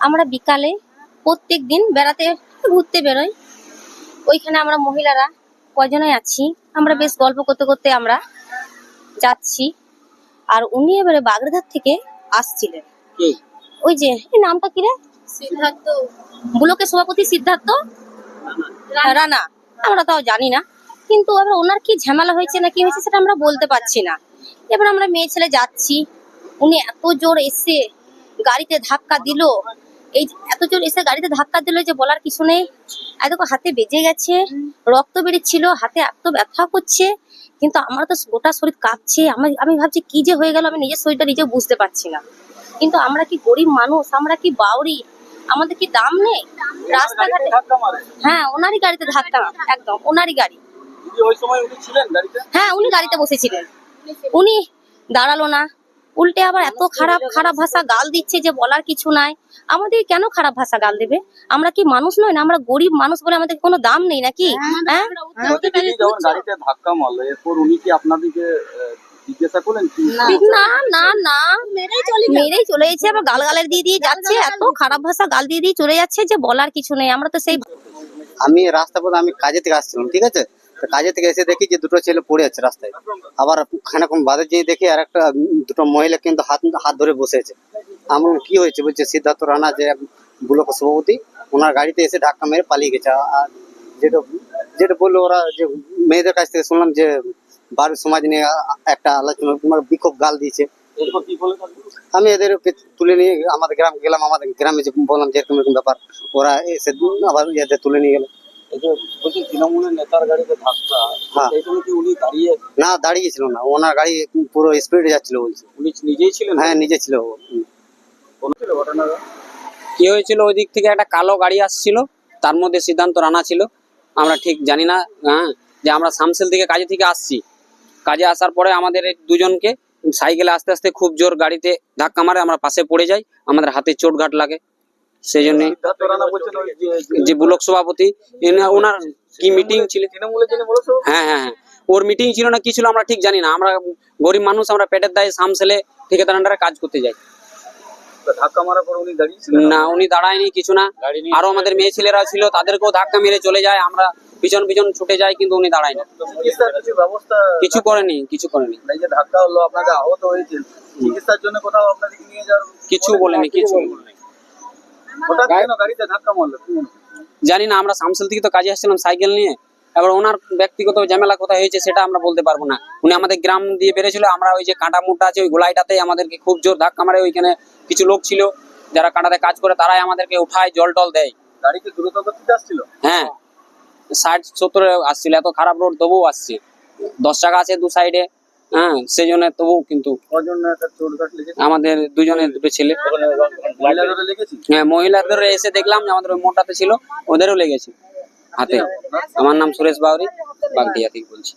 আমরা বিকালে প্রত্যেক দিন বেড়াতে ঘুরতে বেরোই। ওইখানে আমরা মহিলারা কজনে আছি আমরা বেশ গল্প করতে করতে আমরা যাচ্ছি। আর উনি এবারে বাগড়াধার থেকে আসছিলেন। ওই যে নামটা কি রে? সিদ্ধার্থ। ব্লকের সভাপতি সিদ্ধার্থ? রানা। আমরা তাও জানি না। কিন্তু এবার ওনার কি ঝামেলা হয়েছে না কি হয়েছে সেটা আমরা বলতে পারছি না। এবার আমরা মেয়ে ছেলে যাচ্ছি। উনি এত জোর এসে গাড়িতে ধাক্কা দিল। এই এত জোর এসে গাড়িতে ধাক্কা দিল যে বলার কিছু নেই। এত হাতে বেজে গেছে রক্ত বেরিয়েছিল হাতে এত ব্যথা করছে কিন্তু আমার তো গোটা শরীর কাঁপছে। আমি আমি ভাবছি কি যে হয়ে গেল আমি নিজের শরীরটা নিজে বুঝতে পারছি না। কিন্তু আমরা কি গরিব মানুষ আমরা কি বাউরি আমাদের কি দাম নেই? রাস্তাঘাটে হ্যাঁ ওনারই গাড়িতে ধাক্কা একদম ওনারই গাড়ি। হ্যাঁ উনি গাড়িতে বসেছিলেন। উনি দাঁড়াল না। উল্টে আবার এত খারাপ খারাপ ভাষা গাল দিচ্ছে যে বলার কিছু নাই। আমাদের কেন খারাপ ভাষা গাল দেবে? আমরা কি মানুষ নয় না? আমরা গরিব মানুষ বলে আমাদের কোনো দাম নেই নাকি? হ্যাঁ বলছি দিদি যখন গাড়িতে ধাক্কা মারলো এরপর উনি কি আপনাদেরকে জিজ্ঞাসা করলেন না না না মেরেই চলে মেরেই চলে যাচ্ছে আবার গাল গালের দিয়ে দিয়ে যাচ্ছে এত খারাপ ভাষা গাল দিয়ে দিয়ে চলে যাচ্ছে যে বলার কিছু নেই। আমরা তো সেই আমি রাস্তা পথে আমি কাজে থেকে আসছিলাম ঠিক আছে? কাজে থেকে এসে দেখি যে দুটো ছেলে পড়ে আছে রাস্তায়। আবার খানাক্ষণ বাদে যেয়ে দেখি আর একটা দুটো মহিলা কিন্তু হাত হাত ধরে বসে আছে। আমার কি হয়েছে? বলছে সিদ্ধার্থ রানা যে ব্লক সভাপতি ওনার গাড়িতে এসে ধাক্কা মেরে পালিয়ে গেছে। আর যেটা যেটা বলল ওরা যে মেয়েদের কাছ থেকে শুনলাম যে বাড়ির সমাজ নিয়ে একটা আলোচনা মানে বিক্ষোভ গাল দিয়েছে? আমি এদের তুলে নিয়ে আমাদের গ্রাম গেলাম আমাদের গ্রামে যে বললাম যে এরকম এরকম ব্যাপার। ওরা এসে আবার এদের তুলে নিয়ে গেল। বলছি তৃণমূলের নেতার গাড়িতে ধাক্কা হ্যাঁ। এই সময় কি উনি দাঁড়িয়ে না দাঁড়িয়েছিল না। ওনার গাড়ি পুরো স্পিডে যাচ্ছিল বলছে। উনি নিজেই ছিলেন? হ্যাঁ নিজে ছিল কোন ছিল ঘটনাটা? কি হয়েছিল ওই দিক থেকে একটা কালো গাড়ি আসছিল তার মধ্যে সিদ্ধান্ত রানা ছিল। আমরা ঠিক জানি না হ্যাঁ যে আমরা শামসেল থেকে কাজে থেকে আসছি। কাজে আসার পরে আমাদের এই দুজনকে সাইকেলে আস্তে আস্তে খুব জোর গাড়িতে ধাক্কা মারে আমরা পাশে পড়ে যাই আমাদের হাতে চোটঘাট লাগে। সেই জন্য যে- ব্লক সভাপতি ওনার কি মিটিং ছিল? হ্যাঁ হ্যাঁ হ্যাঁ। ওর মিটিং ছিল না কি ছিল আমরা ঠিক জানি না। আমরা গরিব মানুষ আমরা পেটের দায়ে সামসেলে ঠিকাদার আন্ডারে কাজ করতে যাই। ধাক্কা মারার পর উনি না উনি দাঁড়ায়নি কিছু না। আরও আমাদের মেয়ে ছেলেরা ছিল তাদেরকেও ধাক্কা মেরে চলে যায়। আমরা পিছন পিছন ছুটে যাই কিন্তু উনি দাঁড়ায় না। কিছু করেনি কিছু করেনি। ধাক্কা হলো আপনাকে আহত হয়েছেন। চিকিৎসার জন্য কোথাও আপনাদেরকে নিয়ে যাওয়ার কিছু বলেনি কিছু বলেনি। হঠাৎ কেন গাড়িতে ধাক্কা মারলো কি মনে হয়? জানি না আমরা সামসেল থেকে তো কাজে আসছিলাম সাইকেল নিয়ে। এবার ওনার ব্যক্তিগত ঝামেলা কোথায় হয়েছে সেটা আমরা বলতে পারব না। উনি আমাদের গ্রাম দিয়ে বেড়েছিল আমরা ওই যে কাঁটা মুটা আছে ওই গোলাইটাতে আমাদেরকে খুব জোর ধাক্কা মারে ওইখানে কিছু লোক ছিল যারা কাঁটাতে কাজ করে তারাই আমাদেরকে উঠায় জল টল দেয়। গাড়িতে দ্রুত গতিতে আসছিল? হ্যাঁ ষাট সত্তরে আসছিল এত খারাপ রোড তবুও আসছে। দশ টাকা আছে দু সাইডে হ্যাঁ সেই জন্য তবুও কিন্তু আমাদের দুজনের দুটো ছেলে। হ্যাঁ মহিলাদের এসে দেখলাম যে আমাদের মোটাতে ছিল ওদেরও লেগেছে হাতে। আমার নাম সুরেশ বাউরি বাগদিয়া থেকে বলছি।